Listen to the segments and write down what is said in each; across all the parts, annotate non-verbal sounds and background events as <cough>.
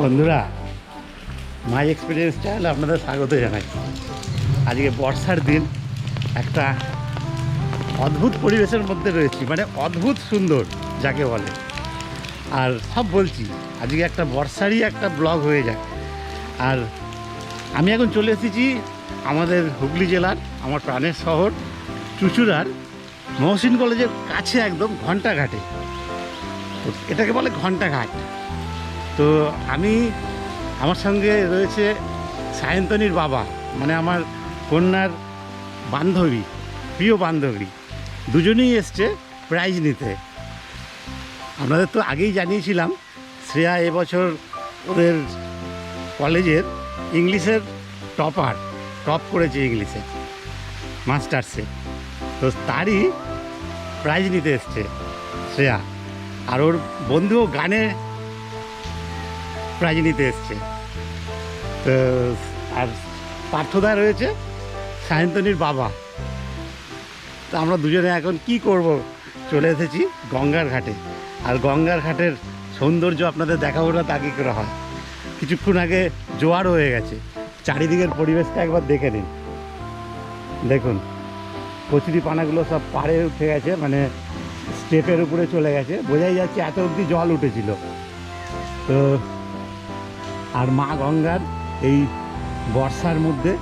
বন্ধুরা মাই এক্সপিরিয়েন্স চ্যানেলে আপনাদের স্বাগত জানাই। আজকে বর্ষার দিন, একটা অদ্ভুত পরিবেশের মধ্যে রয়েছি মানে অদ্ভুত সুন্দর, যাকে বলে। আর সব বলছি, আজকে একটা বর্ষারই একটা ব্লগ হয়ে যায় আর আমি এখন চলে এসেছি আমাদের হুগলি জেলার, আমার প্রাণের শহর, চুচুড়ার মহসিন কলেজের কাছে একদম ঘন্টাঘাটে। তো এটাকে বলে ঘন্টাঘাট। তো আমি আমার সঙ্গে রয়েছে সায়ন্তনীর বাবা মানে আমার কন্যার বান্ধবী, প্রিয় বান্ধবী। দুজনেই এসছে প্রাইজ নিতে। আপনাদের তো আগেই জানিয়েছিলাম, শ্রেয়া এবছর ওদের কলেজের ইংলিশের টপার, টপ করেছে ইংলিশে, মাস্টার্সে। তো তারই প্রাইজ নিতে এসছে শ্রেয়া। আর ওর বন্ধুও গানে প্রাইজ নিতে এসছে। তো, আর পার্থদা রয়েছে, সায়ন্তনীর বাবা। তো আমরা দুজনে এখন কি করব? চলে এসেছি গঙ্গার ঘাটে। আর গঙ্গার ঘাটের সৌন্দর্য আপনাদের দেখাবো না, তা কী করে হয়? কিছুক্ষণ আগে জোয়ার হয়ে গেছে। চারিদিকের পরিবেশটা একবার দেখে নিন। দেখুন, কচুরি পানাগুলো সব পাড়ে উঠে গেছে মানে স্টেপের উপরে চলে গেছে। বোঝাই যাচ্ছে এত অবধি জল উঠেছিল। তো আর মা গঙ্গার এই বর্ষার মধ্যে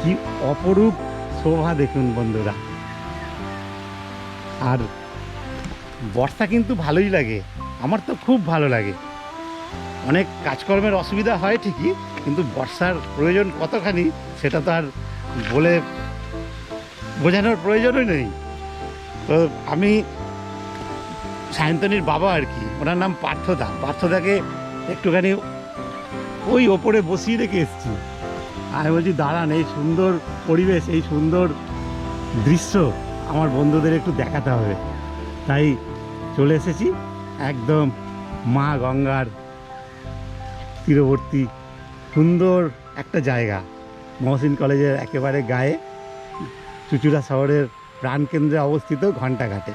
কি অপরূপ শোভা দেখুন বন্ধুরা। আর বর্ষা কিন্তু ভালোই লাগে, আমার তো খুব ভালো লাগে। অনেক কাজকর্মের অসুবিধা হয় ঠিকই, কিন্তু বর্ষার প্রয়োজন কতখানি সেটা তো আর বলে বোঝানোর প্রয়োজনই নেই। তো আমি সায়ন্তনীর বাবা আর কি, ওনার নাম পার্থদা। পার্থদাকে একটুখানি ওই ওপরে বসিয়ে রেখে এসেছি। আমি বলছি, দাঁড়ান, এই সুন্দর পরিবেশ, এই সুন্দর দৃশ্য আমার বন্ধুদের একটু দেখাতে হবে। তাই চলে এসেছি একদম মা গঙ্গার তীরবর্তী সুন্দর একটা জায়গা। মহসিন কলেজের একেবারে গায়ে চুচুড়া শহরের প্রাণকেন্দ্রে অবস্থিত ঘণ্টাঘাটে।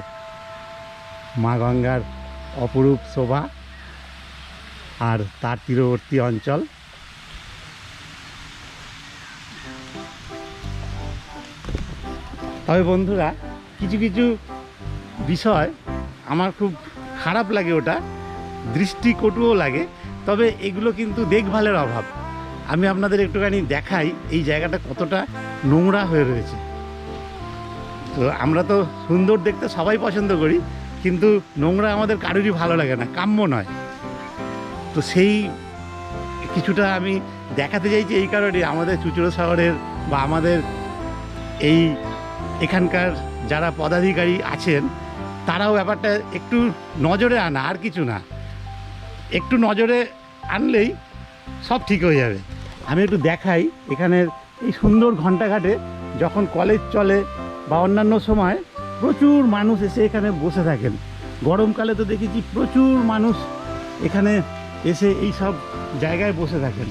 মা গঙ্গার অপরূপ শোভা আর তার তীরবর্তী অঞ্চল। তবে বন্ধুরা, কিছু কিছু বিষয় আমার খুব খারাপ লাগে ওটা, দৃষ্টিকটুও লাগে, তবে এগুলো কিন্তু দেখভালের অভাব। আমি আপনাদের একটুখানি দেখাই এই জায়গাটা কতটা নোংরা হয়ে রয়েছে। তো আমরা তো সুন্দর দেখতে সবাই পছন্দ করি, কিন্তু নোংরা আমাদের কারোরই ভালো লাগে না, কাম্য নয়। তো সেই কিছুটা আমি দেখাতে চাইছি এই কারণে আমাদের চুচুড়ো শহরের বা আমাদের এই এখানকার যারা পদাধিকারী আছেন, তারাও ব্যাপারটা একটু নজরে আনা, আর কিছু না। একটু নজরে আনলেই সব ঠিক হয়ে যাবে। আমি একটু দেখাই এখানের এই সুন্দর ঘণ্টাঘাটে যখন কলেজ চলে বা অন্যান্য সময় প্রচুর মানুষ এসে এখানে বসে থাকেন। গরমকালে তো দেখেছি প্রচুর মানুষ এখানে এসে এই সব জায়গায় বসে থাকেন।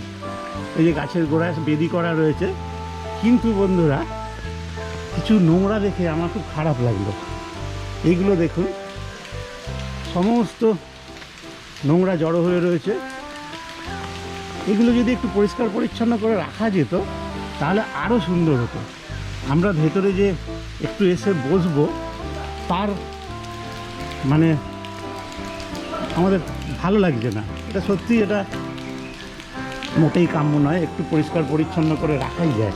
এই যে গাছের গোড়ায় বেদি করা রয়েছে। কিন্তু বন্ধুরা, কিছু নোংরা দেখে আমার খুব খারাপ লাগল। এইগুলো দেখুন, সমস্ত নোংরা জড়ো হয়ে রয়েছে। এগুলো যদি একটু পরিষ্কার পরিচ্ছন্ন করে রাখা যেত, তাহলে আরও সুন্দর হতো। আমরা ভেতরে যে একটু এসে বসবো, তার মানে আমাদের ভালো লাগছে না। এটা সত্যি, এটা মোটেই কাম্য নয়, একটু পরিষ্কার পরিচ্ছন্ন করে রাখাই যায়।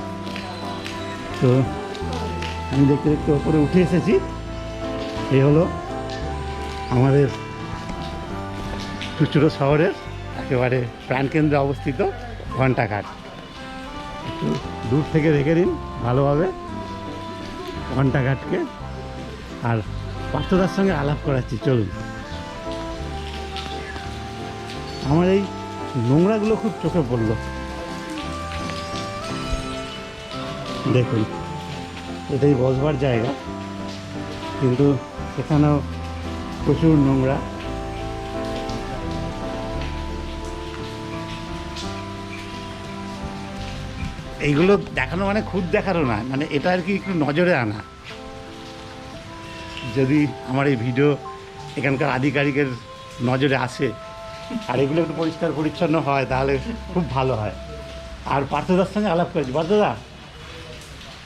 তো আমি দেখতে দেখতে ওপরে উঠে এসেছি। এই হলো আমাদের চুচুড়ো শহরের একেবারে প্রাণকেন্দ্রে অবস্থিত ঘণ্টাঘাট। একটু দূর থেকে দেখে নিন ভালোভাবে ঘণ্টাঘাটকে। আর পার্থদার সঙ্গে আলাপ করাচ্ছি, চলুন। আমার এই নোংরাগুলো খুব চোখে পড়ল। দেখুন, এটাই বসবার জায়গা। কিন্তু এখানেও প্রচুর নোংরা। এইগুলো দেখানো মানে খুদ দেখানো না মানে এটা আর কি একটু নজরে আনা। যদি আমার এই ভিডিও এখানকার আধিকারিকের নজরে আসে আর এগুলো একটু পরিষ্কার পরিচ্ছন্ন হয় তাহলে খুব ভালো হয়। আর পার্থদার সঙ্গে আলাপ করেছি। পার্থদা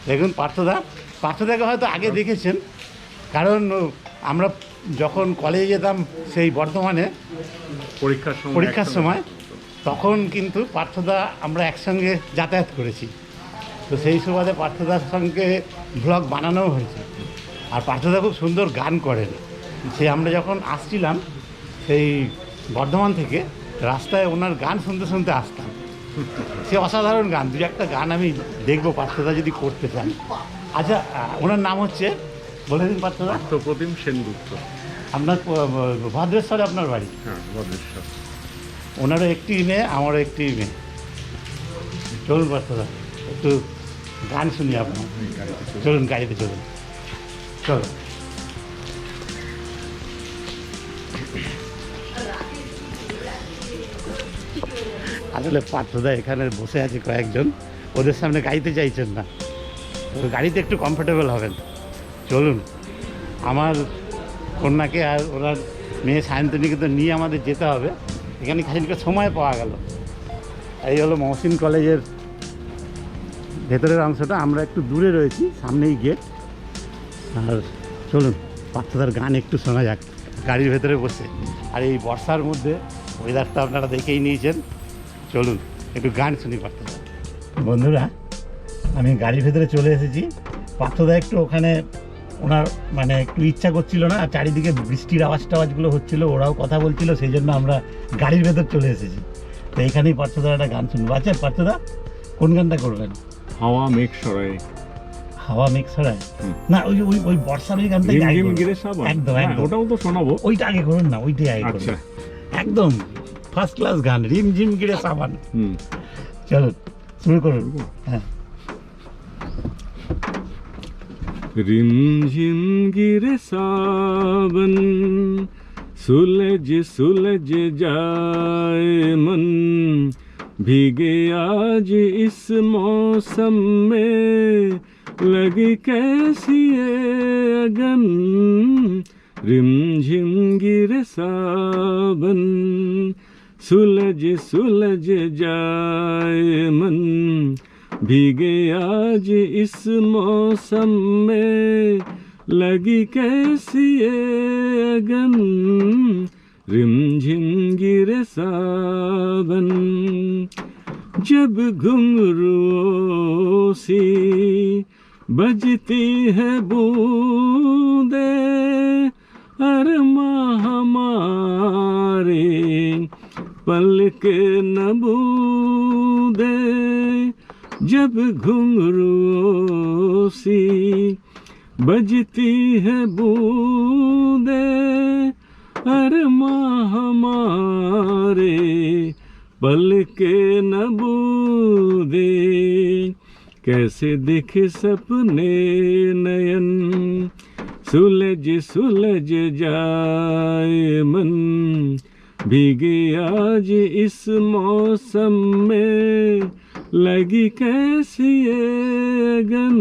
দেখুন পার্থদা পার্থদাকে হয়তো আগে দেখেছেন কারণ আমরা যখন কলেজে যেতাম সেই বর্ধমানে পরীক্ষার সময় পরীক্ষার সময় তখন কিন্তু পার্থদা আমরা একসঙ্গে যাতায়াত করেছি। তো সেই সুবাদে পার্থদার সঙ্গে ব্লগ বানানোও হয়েছে। আর পার্থদা খুব সুন্দর গান করেন। সে আমরা যখন আসছিলাম সেই বর্ধমান থেকে রাস্তায় ওনার গান শুনতে শুনতে আসতাম। সে অসাধারণ গান দু একটা গান আমি দেখব পার্থদা যদি করতে চান। আচ্ছা ওনার নাম হচ্ছে? বলে দিন পার্থদা। পার্থপ্রতিম সেনগুপ্ত। আপনার ভদ্রেশ্বরে আপনার বাড়ি? হ্যাঁ ভদ্রেশ্বর। ওনারও একটি মেয়ে আমারও একটি মেয়ে। চলুন পার্থদা একটু গান শুনি আপনার। চলে। চলুন গাড়িতে চলুন। চলুন। আসলে পার্থদা এখানে বসে আছে কয়েকজন। ওদের সামনে গাড়িতে চাইছেন না। গাড়িতে একটু কমফোর্টেবল হবেন। চলুন। আমার কন্যাকে আর ওরা মেয়ে সায়ন্তনীকে নিয়ে আমাদের যেতে হবে। এখানে খানিকটা সময় পাওয়া গেল। এই হলো মহসিন কলেজের ভেতরের অংশটা। আমরা একটু দূরে রয়েছি, সামনেই গেট। আর চলুন পার্থদার গান একটু শোনা যাক। গাড়ির ভেতরে বসে। আর এই বর্ষার মধ্যে ওয়েদারটা আপনারা দেখেই নিয়েছেন। চলুন একটু গান শুনি পার্থদা বন্ধুরা আমি গাড়ির ভেতরে চলে এসেছি। পার্থদা একটু ওখানে ওনার মানে একটু ইচ্ছা করছিল না আর চারিদিকে বৃষ্টির আওয়াজ টাওয়াজগুলো হচ্ছিল ওরাও কথা বলছিল সেই জন্য আমরা গাড়ির ভেতর চলে এসেছি। তো এখানেই পার্থদার একটা গান শুনব। আচ্ছা পার্থদা কোন গানটা করবেন হাওয়া মেঘ সরায়। হাওয়া মেঘ হুম। না ওই ওই ওই বর্ষার ওই সাবান একদম হ্যাঁ, একদম। ওটাও তো শোনাবো। ওইটা আগে করুন না ওইটাই আগে করুন। আচ্ছা। একদম। ফার্স্ট ক্লাস গান রিম ঝিম গিরে সাবান হুম চলুন শুরু করুন হ্যাঁ रिम झिम गिरे सावन सुलझ सुलझ जाए मन भीगे आज इस मौसम में लगी कैसी ये अगन रिम झिम गिरे सावन सुलझ सुलझ जाए मन। भीगे आज इस मौसम में लगी कैसी अगन। रिमझिम गिरे सावन। जब घुंघरुओं सी बजती है बूंदे अरमा हमारे पल के नबूदे, जब घुंघरुओं सी बजती है बूंदे अरमा हमारे पल के नबूदे। कैसे दिखे सपने नयन, सुलझ सुलझ जाए मन भीगे आज इस मौसम में लगी कैसी ये अगन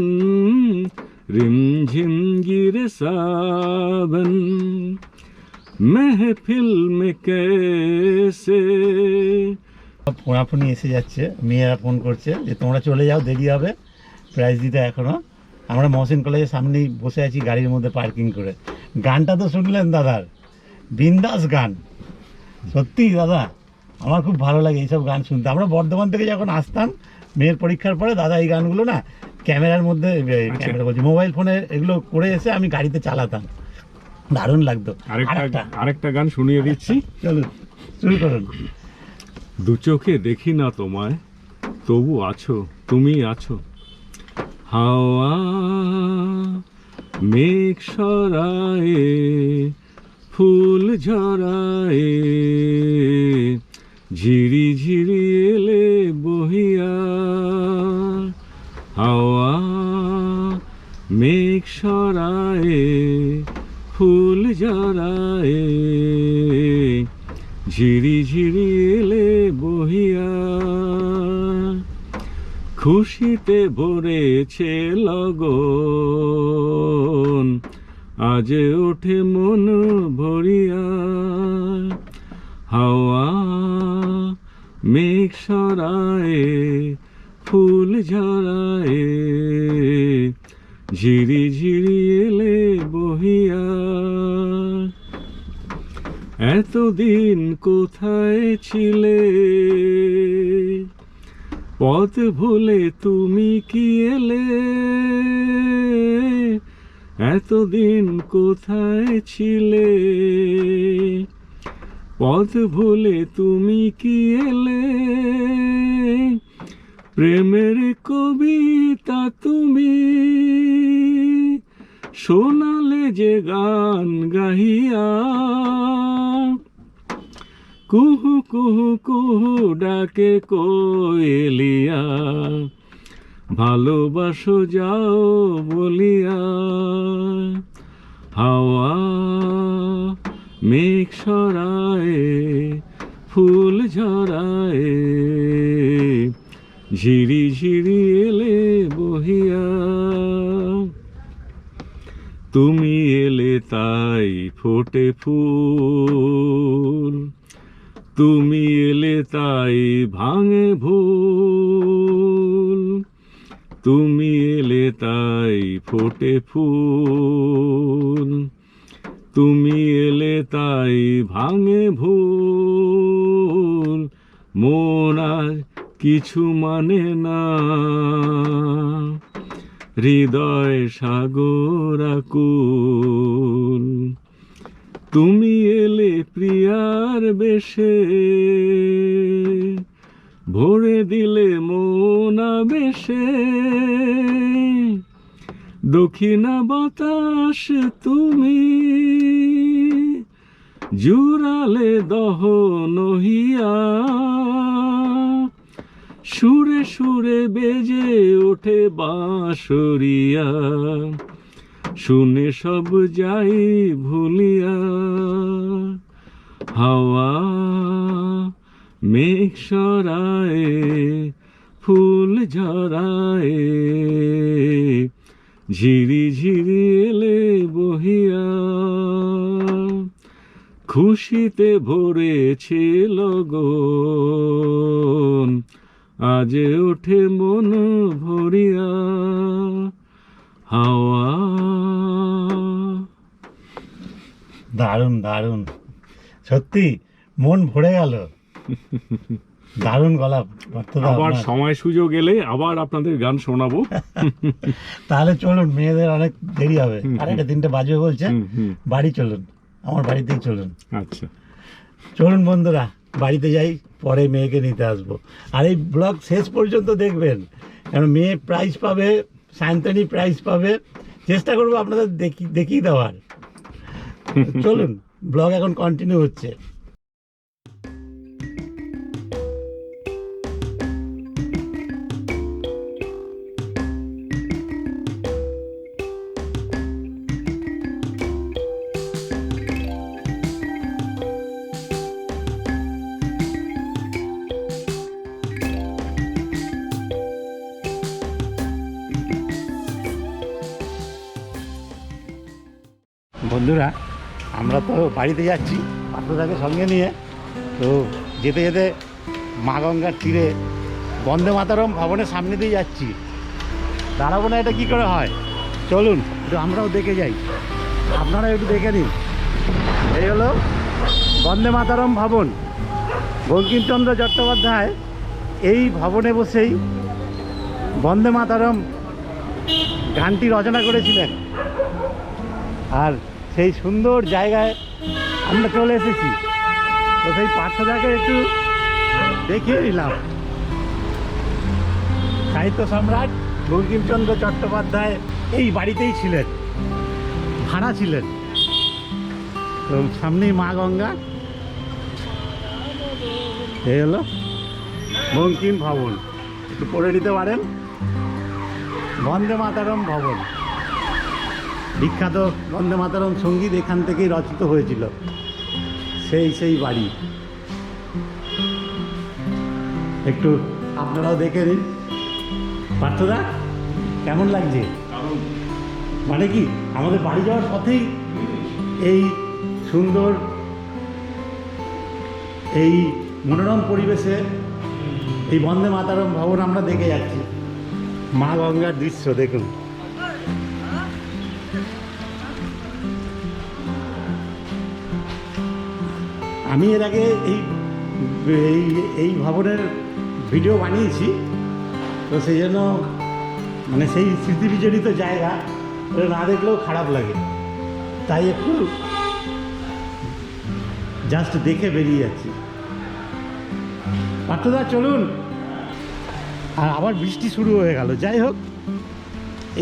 रिमझिम गिरे सावन महफिल में कैसे ফোনাফোনি এসে যাচ্ছে মেয়েরা ফোন করছে যে তোমরা চলে যাও দেরি হবে প্রাইজ দিতে এখনো আমরা মহসিন কলেজের সামনেই বসে আছি গাড়ির মধ্যে পার্কিং করে গানটা তো শুনলেন দাদার বিন্দাস গান সত্যি দাদা? আমার খুব ভালো লাগে এইসব গান শুনতে। আমরা বর্ধমান থেকে যখন আসতাম মেয়ের পরীক্ষার পরে দাদা এই গানগুলো না ক্যামেরার মধ্যে ক্যামেরা বলছি মোবাইল ফোনে এগুলো করে এসে আমি গাড়িতে চালাতাম। দারুণ লাগতো। আরেকটা আরেকটা। আরেকটা গান শুনিয়ে দিচ্ছি। চলো শুরু করুন। দু চোখে দেখি না তোমায় তবু আছো তুমি আছো। হাওয়া মেঘ সরায়ে ফুল ঝরায়ে, ঝিরি ঝিরি এলে বহিয়া, হাওয়া মেঘ সরায়ে, ফুল ঝরায়ে, ঝিরি ঝিরি এলে বহিয়া। খুশিতে ভরেছে লগন আজ ওঠে মন ভরিয়া, হাওয়া মেঘ সরায়ে, ফুল ঝরায়ে, ঝিরি ঝিরি এলে বহিয়া। এতদিন কোথায় ছিলে? পথ ভুলে তুমি কি এলে? এতদিন কোথায় ছিলে? পথ ভুলে তুমি কি এলে? প্রেমের কবিতা তুমি শোনালে যে গান গাহিয়া। কুহু কুহু কুহু ডাকে কোয়েলিয়া। ভালোবাসো যাও বলিয়া হাওয়া মেঘ সরায়, ফুল ঝরায়, ঝিরি ঝিরি এলে বহিয়া। তুমি এলে তাই ফোটে ফুল, তুমি এলে তাই ভাঙে ভুল। তুমি এলে তাই ফোটে ফুল। তুমি এলে তাই ভাঙে ভুল। মন আর কিছু মানে না। হৃদয় সাগর আকুল। তুমি এলে প্রিয়ার বেশে। ভরে দিলে মোনা বেশে দক্ষিণা বাতাস তুমি জুড়ালে দহ নহিয়া। সুরে সুরে বেজে ওঠে বাঁশরিয়া। শুনে সব যাই ভুলিয়া। হাওয়া মেঘ সরায় ফুল ঝরায়, ঝিরি ঝিরি এলে বহিয়া। খুশিতে ভরেছে লগন, আজ ওঠে মন ভরিয়া। হাওয়া। দারুণ দারুণ। সত্যি, মন ভরে গেল। <laughs> দারুণ গলা আবার সময় সুযোগ এলে আবার আপনাদের গান শোনাবো। <laughs> তাহলে চলুন মেয়েদের অনেক দেরি হবে। আরেকটা তিনটে বাজবে বলছে। বাড়ি চলুন আমার বাড়িতেই চলুন। আচ্ছা। চলুন বন্ধুরা বাড়িতে যাই পরে মেয়েকে নিতে আসব। আর এই ব্লগ শেষ পর্যন্ত দেখবেন কারণ মেয়ে প্রাইজ পাবে সায়ন্তনী প্রাইজ পাবে। চেষ্টা করব আপনাদের দেখি দেখিয়ে দেওয়ার। <laughs> চলুন ব্লগ এখন কন্টিনিউ হচ্ছে। আমরা তো বাড়িতে যাচ্ছি, পাত্রদাকে সঙ্গে নিয়ে। তো যেতে যেতে মা গঙ্গার তীরে বন্দে মাতারম ভবনের সামনে দিয়ে যাচ্ছি। দাঁড়াবো না, এটা কী করে হয়? চলুন, একটু আমরাও দেখে যাই। আপনারা একটু দেখে নিন। এই হলো বন্দে মাতারম ভবন। বঙ্কিমচন্দ্র চট্টোপাধ্যায় এই ভবনে বসেই বন্দে মাতারম গানটি রচনা করেছিলেন। আর সেই সুন্দর জায়গায় আমরা চলে এসেছি। তো সেই পার্থদাকে একটু দেখিয়ে নিলাম। সাহিত্য সম্রাট বঙ্কিমচন্দ্র চট্টোপাধ্যায় এই বাড়িতেই ছিলেন, ভাড়া ছিলেন। তো সামনেই মা গঙ্গা। এই হলো বঙ্কিম ভবন। একটু পড়ে নিতে পারেন। বন্দে মাতারম ভবন। বিখ্যাত বন্দে মাতারম সংগীত এখান থেকেই রচিত হয়েছিল। সেই সেই বাড়ি। একটু আপনারাও দেখে নিন। পার্থদা কেমন লাগছে? মানে কি আমাদের বাড়ি যাওয়ার পথেই এই সুন্দর এই মনোরম পরিবেশে এই বন্দে মাতারম ভবন আমরা দেখে যাচ্ছি। মা গঙ্গার দৃশ্য দেখুন। আমি এর আগে এই এই এই ভবনের ভিডিও বানিয়েছি। তো সেই জন্য মানে সেই স্মৃতি বিজড়িত জায়গা না দেখলেও খারাপ লাগে। তাই একটু জাস্ট দেখে বেরিয়ে যাচ্ছি। পার্থদা, চলুন। আর আবার বৃষ্টি শুরু হয়ে গেল। যাই হোক,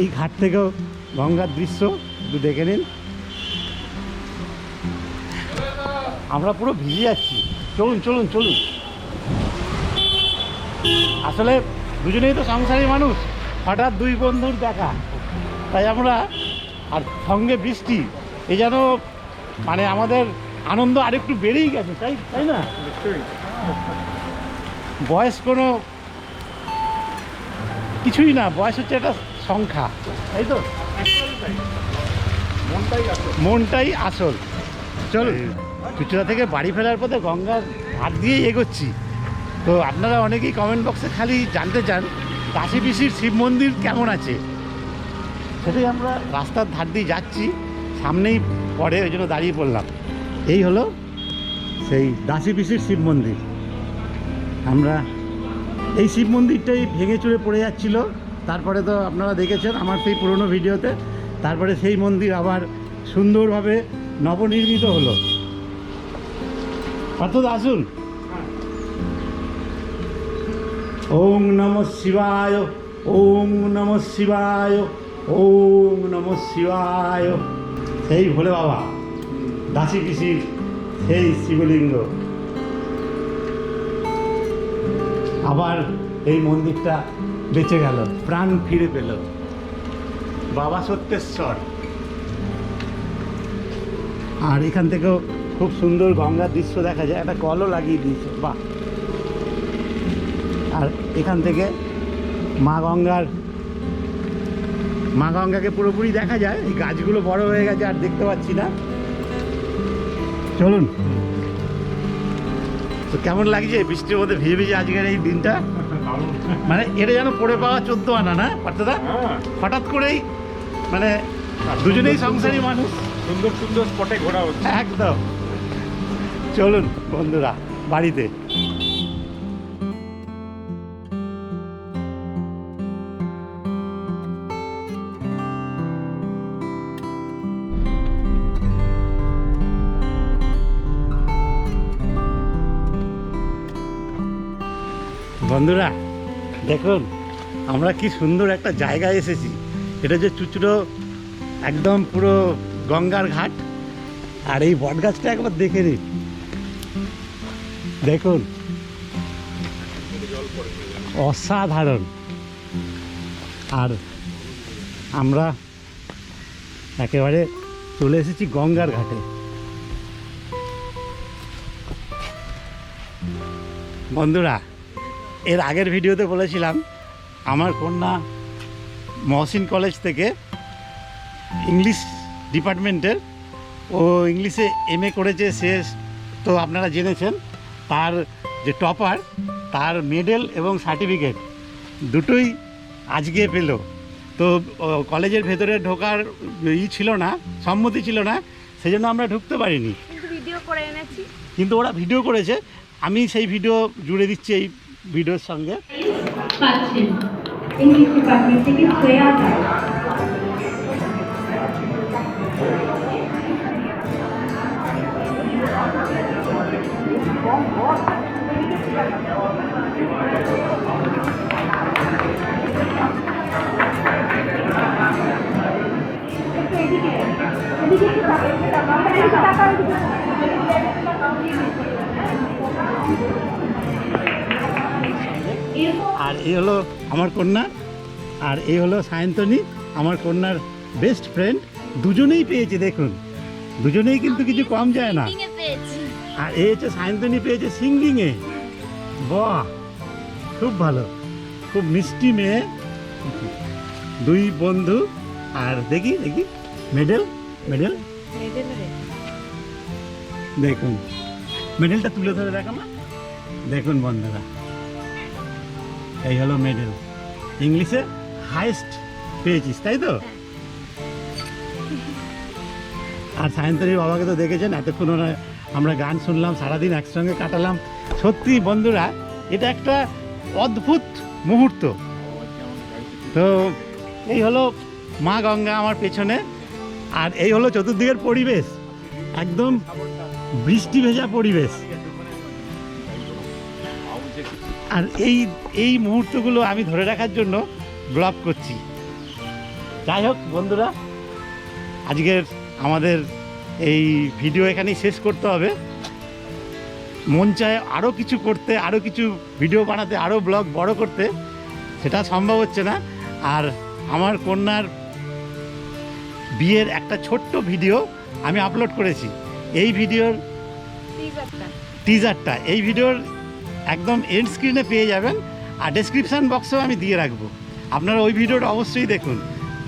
এই ঘাট থেকেও গঙ্গার দৃশ্য একটু দেখে নিন। আমরা পুরো ভিজে যাচ্ছি। চলুন চলুন চলুন। আসলে দুজনেই তো সংসারী মানুষ। হঠাৎ দুই বন্ধুর দেখা। তাই আমরা আর সঙ্গে বৃষ্টি। এই যেন মানে আমাদের আনন্দ আরেকটু বেড়েই গেছে, তাই তাই না? বয়স কোনো কিছুই না, বয়স হচ্ছে একটা সংখ্যা, তাই তো? মনটাই আসল। চল চুচুড়া থেকে বাড়ি ফেরার পথে গঙ্গার হাত দিয়েই এগোচ্ছি। তো আপনারা অনেকেই কমেন্ট বক্সে খালি জানতে চান, কাশি পিসির শিব মন্দির কেমন আছে? সেটাই আমরা রাস্তার ধার দিয়ে যাচ্ছি, সামনেই পরে ওই জন্য দাঁড়িয়ে পড়লাম। এই হলো সেই দাসী পিসির শিব মন্দির। আমরা এই শিব মন্দিরটাই ভেঙে চুরে পড়ে যাচ্ছিল। তারপরে তো আপনারা দেখেছেন আমার সেই পুরনো ভিডিওতে, তারপরে সেই মন্দির আবার সুন্দরভাবে নবনির্মিত হলো। অর্থাৎ আসুন। ওং নম শিবায় ওং নম শিবায় ওং নম শিবায়। সেই ভোলে বাবা, দাসী পিসির সেই শিবলিঙ্গ। আবার এই মন্দিরটা বেঁচে গেল, প্রাণ ফিরে পেল। বাবা সত্যেশ্বর। আর এখান থেকেও খুব সুন্দর গঙ্গার দৃশ্য দেখা যায়। একটা কলও লাগিয়ে দিয়েছে বাহ। আর এখান থেকে মা গঙ্গার মা গঙ্গাকে পুরোপুরি দেখা যায়। এই গাছগুলো বড় হয়ে গেছে আর দেখতে পাচ্ছি না। চলুন। তো কেমন লাগছে বৃষ্টির মধ্যে ভিজে ভিজে আজকের এই দিনটা? মানে এটা যেন পড়ে পাওয়া চোদ্দ আনা না পার্থদা? হঠাৎ করেই মানে দুজনেই সংসারী মানুষ। সুন্দর সুন্দর স্পটে ঘোরা হচ্ছে। একদম। চলুন, বন্ধুরা, বাড়িতে। বন্ধুরা, দেখুন, আমরা কি সুন্দর একটা জায়গায় এসেছি। এটা যে চুচড়ো, একদম পুরো গঙ্গার ঘাট। আর এই বট গাছটা একবার দেখে নিন। দেখুন। অসাধারণ। আর আমরা একেবারে চলে এসেছি গঙ্গার ঘাটে। বন্ধুরা, এর আগের ভিডিওতে বলেছিলাম, আমার কন্যা মহসিন কলেজ থেকে ইংলিশ ডিপার্টমেন্টের, ও ইংলিশে এম এ করেছে, সে তো আপনারা জেনেছেন। তার যে টপার তার মেডেল এবং সার্টিফিকেট দুটোই আজকে পেল। তো কলেজের ভেতরে ঢোকার ই ছিল না সম্মতি ছিল না সেজন্য আমরা ঢুকতে পারিনি। কিন্তু ভিডিও করে এনেছি। কিন্তু ওরা ভিডিও করেছে আমি সেই ভিডিও জুড়ে দিচ্ছি এই ভিডিওর সঙ্গে। পাচ্ছেন। ডিপার্টমেন্ট থেকে আর এই হলো আমার কন্যা আর এই হলো সায়ন্তনী আমার কন্যার বেস্ট ফ্রেন্ড দুজনেই পেয়েছে দেখুন। দুজনেই কিন্তু কিছু কম যায় না। আর এই হচ্ছে সায়ন্তনী পেয়েছে সিঙ্গিংয়ে বাহ! খুব ভালো। খুব মিষ্টি মেয়ে। দুই বন্ধু। আর দেখি দেখি। Medal medal. দেখুন। মেডেলটা তুলে ধরে দেখো না দেখুন বন্ধুরা। এই হলো মেডেল ইংলিশে হাইস্ট পেয়েছিস তাই তো? আর সায়ন্তরীর বাবাকে তো দেখেছেন এতক্ষণ ওরা আমরা গান শুনলাম সারাদিন একসঙ্গে কাটালাম। সত্যি বন্ধুরা এটা একটা অদ্ভুত মুহূর্ত। তো এই হলো মা গঙ্গা আমার পেছনে আর এই হলো চতুর্দিকের পরিবেশ। একদম বৃষ্টি ভেজা পরিবেশ। আর এই এই মুহূর্তগুলো আমি ধরে রাখার জন্য ব্লগ করছি। যাই হোক বন্ধুরা আজকের আমাদের এই ভিডিও এখানেই শেষ করতে হবে। মন চায় আরও কিছু করতে আরও কিছু ভিডিও বানাতে আরও ব্লগ বড় করতে। সেটা সম্ভব হচ্ছে না। আর আমার কন্যার বিয়ের একটা ছোট্ট ভিডিও আমি আপলোড করেছি। এই ভিডিওর টিজারটা এই ভিডিওর একদম এন্ড স্ক্রিনে পেয়ে যাবেন। আর ডেসক্রিপশান বক্সেও আমি দিয়ে রাখব। আপনারা ওই ভিডিওটা অবশ্যই দেখুন।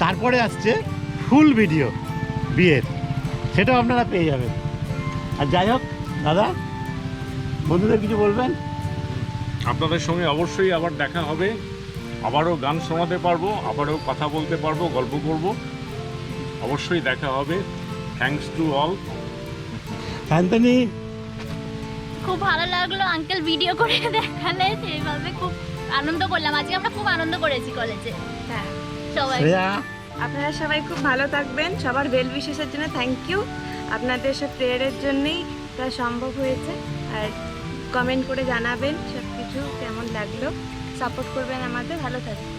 তারপরে আসছে ফুল ভিডিও বিয়ের। সেটাও আপনারা পেয়ে যাবেন। আর যাই হোক দাদা বন্ধুদের কিছু বলবেন? আপনাদের সঙ্গে অবশ্যই আবার দেখা হবে। আবারও গান শোনাতে পারব আবারও কথা বলতে পারব গল্প করব। অবশ্যই দেখা হবে। থ্যাঙ্কস টু অল শান্তনী খুব ভালো লাগল আঙ্কেল ভিডিও করে দেখালে সেইভাবে খুব আনন্দ করলাম। আজকে আমরা খুব আনন্দ করেছি কলেজে হ্যাঁ। সবাই। আপনারা সবাই খুব ভালো থাকবেন। সবার বেল বিশেষের জন্য থ্যাংক ইউ আপনাদের সব প্রেয়ারের জন্যই তা সম্ভব হয়েছে। আর কমেন্ট করে জানাবেন সব কিছু কেমন লাগল। সাপোর্ট করবেন আমাদের। ভালো থাকবেন।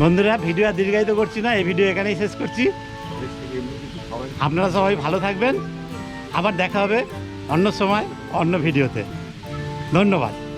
বন্ধুরা ভিডিও আর দীর্ঘায়িত করছি না। এই ভিডিও এখানেই শেষ করছি। আপনারা সবাই ভালো থাকবেন। আবার দেখা হবে অন্য সময় অন্য ভিডিওতে ধন্যবাদ।